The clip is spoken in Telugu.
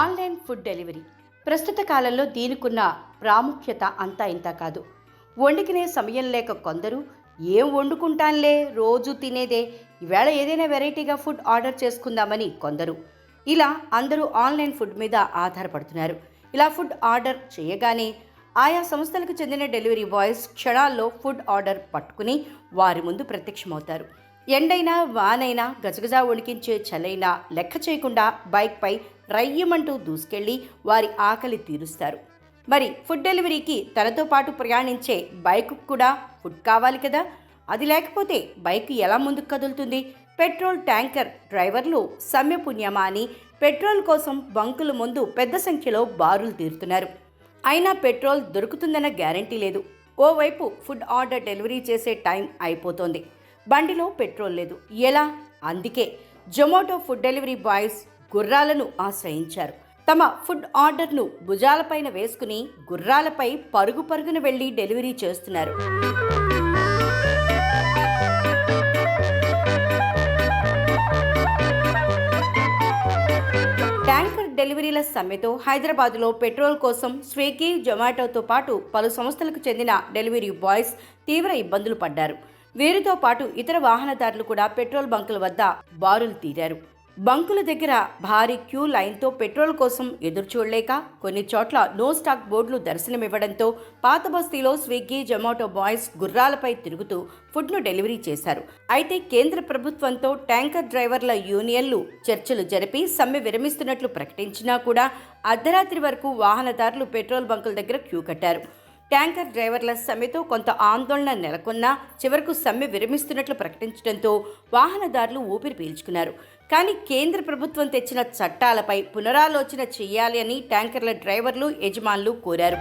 Online food delivery. ప్రస్తుత కాలంలో దీనికున్న ప్రాముఖ్యత అంతా ఇంత కాదు. వండుకునే సమయం లేక కొందరు ఏం వండుకుంటాంలే రోజు తినేదే. ఈవేళ ఏదైనా వెరైటీగా ఫుడ్ ఆర్డర్ చేసుకుందామని కొందరు. ఇలా అందరూ ఆన్లైన్ ఫుడ్ మీద ఆధారపడుతున్నారు. ఇలా ఫుడ్ ఆర్డర్ చేయగానే ఆయా సంస్థలకు చెందిన డెలివరీ బాయ్స్ క్షణాల్లో ఫుడ్ ఆర్డర్ పట్టుకుని వారి ముందు ప్రత్యక్షమవుతారు. ఎండైనా వానైనా గజగజా వణికించే చలైనా లెక్క చేయకుండా బైక్పై రయ్యమంటూ దూసుకెళ్ళి వారి ఆకలి తీరుస్తారు. మరి ఫుడ్ డెలివరీకి తనతో పాటు ప్రయాణించే బైక్ కూడా ఫుడ్ కావాలి కదా? అది లేకపోతే బైక్ ఎలా ముందుకు కదులుతుంది? పెట్రోల్ ట్యాంకర్ డ్రైవర్లు సమ్యపుణ్యమా అని పెట్రోల్ కోసం బంకుల ముందు పెద్ద సంఖ్యలో బారులు తీరుతున్నారు. అయినా పెట్రోల్ దొరుకుతుందన్న గ్యారంటీ లేదు. ఓవైపు ఫుడ్ ఆర్డర్ డెలివరీ చేసే టైం అయిపోతోంది. బండిలో పెట్రోల్ లేదు. ఎలా? అందుకే జొమాటో ఫుడ్ డెలివరీ బాయ్స్ గుర్రాలను ఆశ్రయించారు. తమ ఫుడ్ ఆర్డర్ను భుజాలపైన వేసుకుని గుర్రాలపై పరుగు పరుగున వెళ్ళి డెలివరీ చేస్తున్నారు. ట్యాంకర్ డెలివరీల సమ్మెతో హైదరాబాద్లో పెట్రోల్ కోసం స్విగ్గీ జొమాటోతో పాటు పలు సంస్థలకు చెందిన డెలివరీ బాయ్స్ తీవ్ర ఇబ్బందులు పడ్డారు. వీరితో పాటు ఇతర వాహనదారులు కూడా పెట్రోల్ బంకుల వద్ద బారులు తీరారు. బంకుల దగ్గర భారీ క్యూ లైన్తో పెట్రోల్ కోసం ఎదురు చూడలేక కొన్ని చోట్ల నో స్టాక్ బోర్డులు దర్శనమివ్వడంతో పాత బస్తీలో స్విగ్గీ జొమాటో బాయ్స్ గుర్రాలపై తిరుగుతూ ఫుడ్ను డెలివరీ చేశారు. అయితే కేంద్ర ప్రభుత్వంతో ట్యాంకర్ డ్రైవర్ల యూనియన్లు చర్చలు జరిపి సమ్మె విరమిస్తున్నట్లు ప్రకటించినా కూడా అర్ధరాత్రి వరకు వాహనదారులు పెట్రోల్ బంకుల దగ్గర క్యూ కట్టారు. ట్యాంకర్ డ్రైవర్ల సమ్మెతో కొంత ఆందోళన నెలకొన్నా చివరకు సమ్మె విరమిస్తున్నట్లు ప్రకటించడంతో వాహనదారులు ఊపిరి పీల్చుకున్నారు. కానీ కేంద్ర ప్రభుత్వం తెచ్చిన చట్టాలపై పునరాలోచన చేయాలి అని ట్యాంకర్ల డ్రైవర్లు యజమానులు కోరారు.